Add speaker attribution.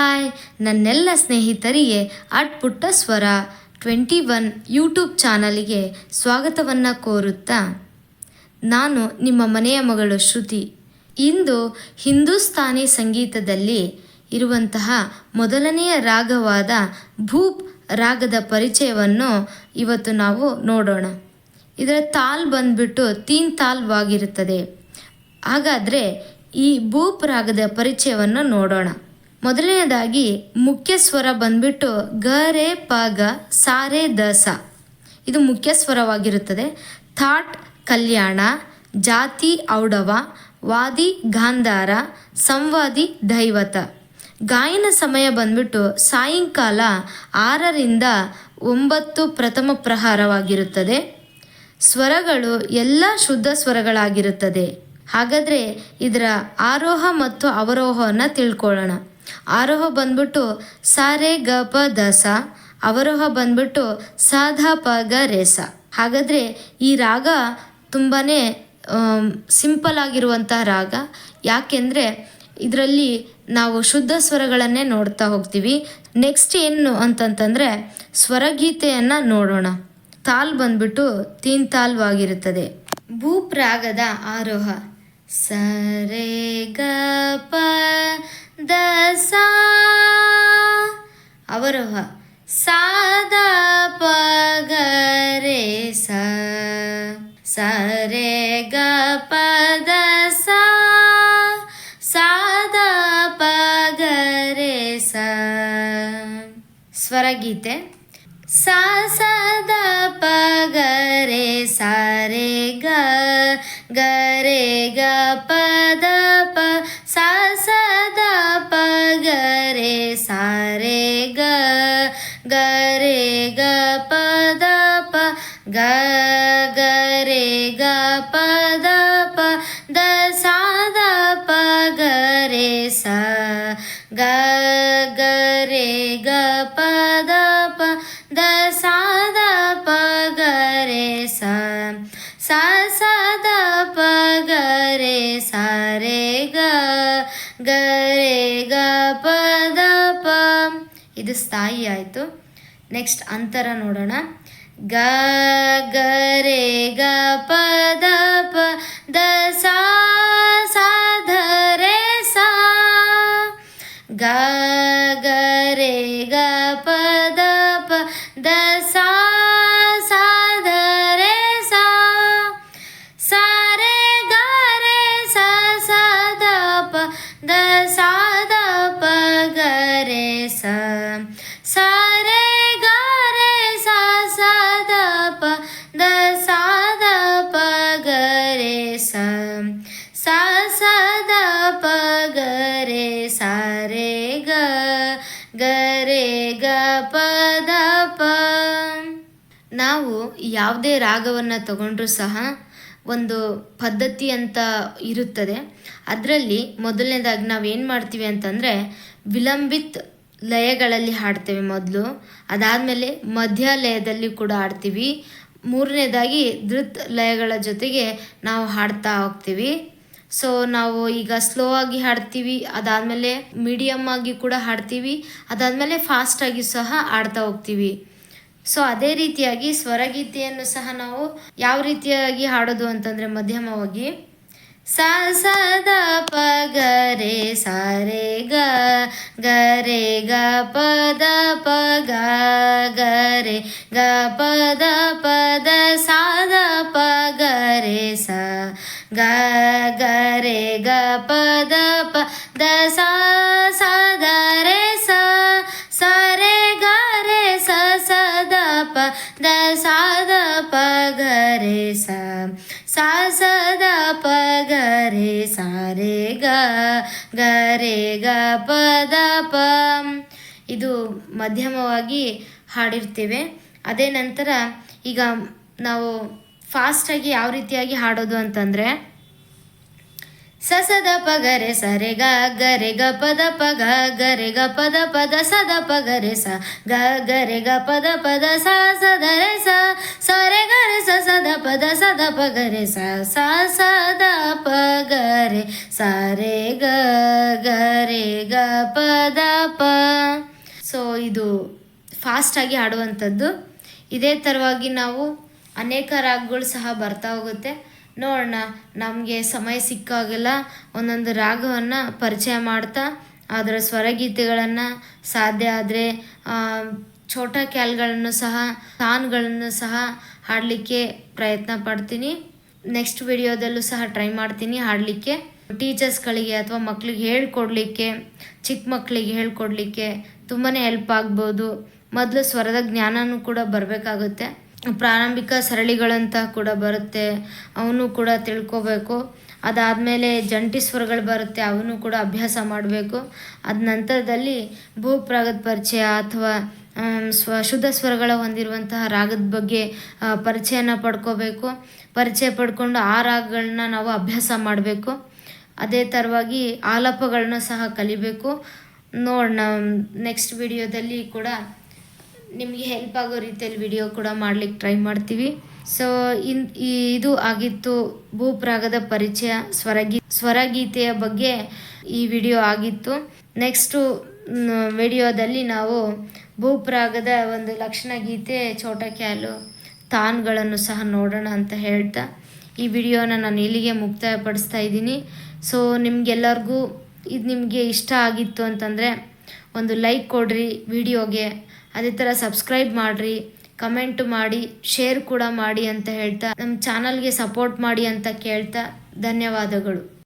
Speaker 1: Hi, ನನ್ನೆಲ್ಲ ಸ್ನೇಹಿತರಿಗೆ at ಪುಟ್ಟ ಸ್ವರ. ಟ್ವೆಂಟಿ ಒನ್ ಯೂಟ್ಯೂಬ್ ಚಾನಲಿಗೆ ಸ್ವಾಗತವನ್ನು ಕೋರುತ್ತಾ, ನಾನು ನಿಮ್ಮ ಮನೆಯ ಮಗಳು ಶ್ರುತಿ. ಇಂದು ಹಿಂದೂಸ್ತಾನಿ ಸಂಗೀತದಲ್ಲಿ ಇರುವಂತಹ ಮೊದಲನೆಯ ರಾಗವಾದ ಭೂಪ್ ರಾಗದ ಪರಿಚಯವನ್ನು ಇವತ್ತು ನಾವು ನೋಡೋಣ. ಇದರ ತಾಲ್ ಬಂದ್ಬಿಟ್ಟು ತೀನ್ ತಾಲ್ವಾಗಿರುತ್ತದೆ ಹಾಗಾದರೆ ಈ ಭೂಪ್ ರಾಗದ ಪರಿಚಯವನ್ನು ನೋಡೋಣ. ಮೊದಲನೆಯದಾಗಿ ಮುಖ್ಯ ಸ್ವರ ಬಂದ್ಬಿಟ್ಟು ಗ ರೇ ಪ ಗ ಸಾರೆ ದಸ. ಇದು ಮುಖ್ಯ ಸ್ವರವಾಗಿರುತ್ತದೆ. ಥಾಟ್ ಕಲ್ಯಾಣ, ಜಾತಿ ಔಡವ, ವಾದಿ ಗಾಂಧಾರ, ಸಂವಾದಿ ದೈವತ. ಗಾಯನ ಸಮಯ ಬಂದ್ಬಿಟ್ಟು ಸಾಯಂಕಾಲ ಆರರಿಂದ ಒಂಬತ್ತು ಪ್ರಥಮ ಪ್ರಹಾರವಾಗಿರುತ್ತದೆ. ಸ್ವರಗಳು ಎಲ್ಲ ಶುದ್ಧ ಸ್ವರಗಳಾಗಿರುತ್ತದೆ. ಹಾಗಾದರೆ ಇದರ ಆರೋಹ ಮತ್ತು ಅವರೋಹವನ್ನು ತಿಳ್ಕೊಳ್ಳೋಣ. ಆರೋಹ ಬಂದ್ಬಿಟ್ಟು, ಸಾರೆ ಗ ಪ ದ ಸ ಅವರೋಹ ಬಂದ್ಬಿಟ್ಟು, ಸಾಧ ಪ ಗ ರೇಸ ಹಾಗಾದರೆ ಈ ರಾಗ ತುಂಬಾ ಸಿಂಪಲ್ ಆಗಿರುವಂತಹ ರಾಗ. ಯಾಕೆಂದರೆ ಇದರಲ್ಲಿ ನಾವು ಶುದ್ಧ ಸ್ವರಗಳನ್ನೇ ನೋಡ್ತಾ ಹೋಗ್ತೀವಿ. ನೆಕ್ಸ್ಟ್ ಏನು ಅಂತಂತಂದರೆ, ಸ್ವರಗೀತೆಯನ್ನು ನೋಡೋಣ. ತಾಲ್ ಬಂದ್ಬಿಟ್ಟು, ತೀನ್ ತಾಲ್ವಾಗಿರುತ್ತದೆ ಭೂಪ್ರಾಗದ ಆರೋಹ. ಸರೆ ಗ ಪ ಸಾ ಅವರೋಹ ಸಾದ ಪ ಸ. ಸರೆ ಗ ಪದ ಸಾ. ಸಾದ ಪ ರೇ ಸ. ಸ್ವರಗೀತೆ. ಸಾ, ಸ, ದ, ಪ, ಗ ಗ. ಗ ಗ, ಪ ಪ ಗ ಗ, ರೇ, ಗ, ಪ, ದ ಪ, ದ, ಸಾ, ದ, ಪ, ಗ, ರೇ, ಸ. ಗ ಗ, ರೇ, ಗ, ಪ, ದ ಪ, ದ, ಸಾ, ದ, ಪ, ಗ, ರೇ, ಸ. ಸಾ, ಸ, ದ, ಪ, ಗ, ರೇ, ಸ, ರೇ, ಗ ಗ, ರೇ, ಗ, ಪ, ದ, ಪ. ಇದು ಸ್ಥಾಯಿ ಆಯಿತು. ನೆಕ್ಸ್ಟ್ ಅಂತರ ನೋಡೋಣ. ಗ ಗ, ರೇ, ಗ, ಪ, ದ ಪ, ದ, ಸಾ ಸಾ, ಧ, ರೇ, ಸಾ. ಗ ಗ, ರೇ, ಗ, ಪ, ದ ಪ, ದ, ಸಾ ಸಾ, ಧ, ರೇ, ಸಾ. ಸಾ, ರೇ, ಗ, ರೇ, ಸ ಸ, ದ, ಪ, ದ, ಸಾ, ದ, ಪ, ಗ, ರೇ, ಸಾ. ಯಾವುದೇ ರಾಗವನ್ನು ತಗೊಂಡ್ರೂ ಸಹ ಒಂದು ಪದ್ಧತಿ ಅಂತ ಇರುತ್ತದೆ. ಅದರಲ್ಲಿ ಮೊದಲನೇದಾಗಿ ನಾವು ಏನು ಮಾಡ್ತೀವಿ ಅಂತಂದರೆ ವಿಲಂಬಿತ್ ಲಯಗಳಲ್ಲಿ ಹಾಡ್ತೇವೆ ಮೊದಲು. ಅದಾದಮೇಲೆ ಮಧ್ಯ ಲಯದಲ್ಲಿ ಕೂಡ ಹಾಡ್ತೀವಿ. ಮೂರನೇದಾಗಿ ಧೃತ್ ಲಯಗಳ ಜೊತೆಗೆ ನಾವು ಹಾಡ್ತಾ ಹೋಗ್ತೀವಿ. ಸೊ ನಾವು ಈಗ ಸ್ಲೋ ಆಗಿ ಹಾಡ್ತೀವಿ, ಅದಾದಮೇಲೆ ಮೀಡಿಯಮ್ ಆಗಿ ಕೂಡ ಹಾಡ್ತೀವಿ, ಅದಾದಮೇಲೆ ಫಾಸ್ಟಾಗಿ ಸಹ ಹಾಡ್ತಾ ಹೋಗ್ತೀವಿ. ಸೊ ಅದೇ ರೀತಿಯಾಗಿ ಸ್ವರಗೀತೆಯನ್ನು ಸಹ ನಾವು ಯಾವ ರೀತಿಯಾಗಿ ಹಾಡೋದು ಅಂತಂದರೆ ಮಧ್ಯಮವಾಗಿ. ಸ ಸ, ದ, ಪ, ಗ, ರೇ, ಸ, ರೇ, ಗ ಗ, ರೇ, ಗ, ಪ, ದ, ಪ, ಗ ಗ, ರೇ, ಗ, ಪ, ದ ಪ ದ, ಪ, ಗ, ರೇ, ಸ, ಗ ಗ, ರೇ, ಗ, ಪ, ದ ಪ, ದ, ಸ ಗ ಸಾ ದ ಪ ಗ ರೇ ಸ ರೇ ಗ ಗ ರೇ ಗ ಪ ಪ ಇದು ಮಧ್ಯಮವಾಗಿ ಹಾಡಿರ್ತೇವೆ. ಅದೇ ನಂತರ ಈಗ ನಾವು ಫಾಸ್ಟಾಗಿ ಯಾವ ರೀತಿಯಾಗಿ ಹಾಡೋದು ಅಂತಂದರೆ ಸ ಪಗರೆ ಪ ಗರೆ ಸ ರೆ ಗ ಗರೆ ಗ ಪದ ಪಗ ಗರೆ ಗ ಪದ ಪದ ಸದ ಪಗರೆ ಗರೆ ಸ ಗ ಗರೆ ಗ ಪದ ಪದ ಸ ಸದ ರೆ ಸ ಸರೆ ಗರೆ ಸ ಸದ ಪದ ಸದ ಪಗರೆ ಗರೆ ಸ ಸ ಸದ ಪಗರೆ ಸರೆ ಗ ಗರೆ ಗ ಪದ ಪ. ಸೊ ಇದು ಫಾಸ್ಟಾಗಿ ಆಡುವಂಥದ್ದು ಇದೇ ಥರವಾಗಿ ನಾವು ಅನೇಕ ರಾಗಗಳು ಸಹ ಬರ್ತಾ ಹೋಗುತ್ತೆ. ನೋಡೋಣ ನಮಗೆ ಸಮಯ ಸಿಕ್ಕಾಗೆಲ್ಲ ಒಂದೊಂದು ರಾಗವನ್ನು ಪರಿಚಯ ಮಾಡ್ತಾ, ಅದರ ಸ್ವರಗೀತೆಗಳನ್ನು ಸಾಧ್ಯ ಆದರೆ ಛೋಟ ಕ್ಯಾಲ್ಗಳನ್ನು ಸಹ ತಾನ್ಗಳನ್ನು ಸಹ ಹಾಡಲಿಕ್ಕೆ ಪ್ರಯತ್ನ ಪಡ್ತೀನಿ. ನೆಕ್ಸ್ಟ್ ವಿಡಿಯೋದಲ್ಲೂ ಸಹ ಟ್ರೈ ಮಾಡ್ತೀನಿ ಹಾಡಲಿಕ್ಕೆ. ಟೀಚರ್ಸ್ಗಳಿಗೆ ಅಥವಾ ಮಕ್ಕಳಿಗೆ ಹೇಳ್ಕೊಡ್ಲಿಕ್ಕೆ, ಚಿಕ್ಕ ಮಕ್ಕಳಿಗೆ ಹೇಳ್ಕೊಡ್ಲಿಕ್ಕೆ ತುಂಬಾ ಹೆಲ್ಪ್ ಆಗ್ಬೋದು. ಮೊದಲು ಸ್ವರದ ಜ್ಞಾನನೂ ಕೂಡ ಬರಬೇಕಾಗುತ್ತೆ. ಪ್ರಾರಂಭಿಕ ಸರಳಿಗಳಂತ ಕೂಡ ಬರುತ್ತೆ, ಅವನು ಕೂಡ ತಿಳ್ಕೋಬೇಕು. ಅದಾದಮೇಲೆ ಜಂಟಿ ಸ್ವರಗಳು ಬರುತ್ತೆ, ಅವನು ಕೂಡ ಅಭ್ಯಾಸ ಮಾಡಬೇಕು. ಅದ ನಂತರದಲ್ಲಿ ಭೂಪ್ರಾಗದ ಪರಿಚಯ ಅಥವಾ ಸ್ವ, ಶುದ್ಧ ಸ್ವರಗಳ ಹೊಂದಿರುವಂತಹ ರಾಗದ ಬಗ್ಗೆ ಪರಿಚಯನ ಪಡ್ಕೋಬೇಕು. ಪರಿಚಯ ಪಡ್ಕೊಂಡು ಆ ರಾಗಗಳನ್ನ ನಾವು ಅಭ್ಯಾಸ ಮಾಡಬೇಕು. ಅದೇ ಥರವಾಗಿ ಆಲಾಪಗಳನ್ನ ಸಹ ಕಲಿಬೇಕು. ನೋಡೋಣ ನೆಕ್ಸ್ಟ್ ವಿಡಿಯೋದಲ್ಲಿ ಕೂಡ ನಿಮಗೆ ಹೆಲ್ಪ್ ಆಗೋ ರೀತಿಯಲ್ಲಿ ವಿಡಿಯೋ ಕೂಡ ಮಾಡ್ಲಿಕ್ಕೆ ಟ್ರೈ ಮಾಡ್ತೀವಿ. ಸೊ ಇನ್ ಇದು ಆಗಿತ್ತು ಭೂಪ್ರಾಗದ ಪರಿಚಯ ಸ್ವರಗೀ, ಸ್ವರಗೀತೆಯ ಬಗ್ಗೆ ಈ ವಿಡಿಯೋ ಆಗಿತ್ತು. ನೆಕ್ಸ್ಟು ವಿಡಿಯೋದಲ್ಲಿ ನಾವು ಭೂಪ್ರಾಗದ ಒಂದು ಲಕ್ಷಣ ಗೀತೆ ಚೋಟಕ್ಯಾಲು ತಾನ್ಗಳನ್ನು ಸಹ ನೋಡೋಣ ಅಂತ ಹೇಳ್ತಾ ಈ ವಿಡಿಯೋನ ನಾನು ಇಲ್ಲಿಗೆ ಮುಕ್ತಾಯಪಡಿಸ್ತಾ ಇದ್ದೀನಿ. ಸೊ ನಿಮಗೆಲ್ಲರಿಗೂ ಇದು ನಿಮಗೆ ಇಷ್ಟ ಆಗಿತ್ತು ಅಂತಂದರೆ ಒಂದು ಲೈಕ್ ಕೊಡ್ರಿ ವಿಡಿಯೋಗೆ ಅದೇ ಥರ ಸಬ್ಸ್ಕ್ರೈಬ್ ಮಾಡಿರಿ ಕಮೆಂಟ್ ಮಾಡಿ ಶೇರ್ ಕೂಡ ಮಾಡಿ ಅಂತ ಹೇಳ್ತಾ, ನಮ್ಮ ಚಾನಲ್ಗೆ ಸಪೋರ್ಟ್ ಮಾಡಿ ಅಂತ ಕೇಳ್ತಾ, ಧನ್ಯವಾದಗಳು.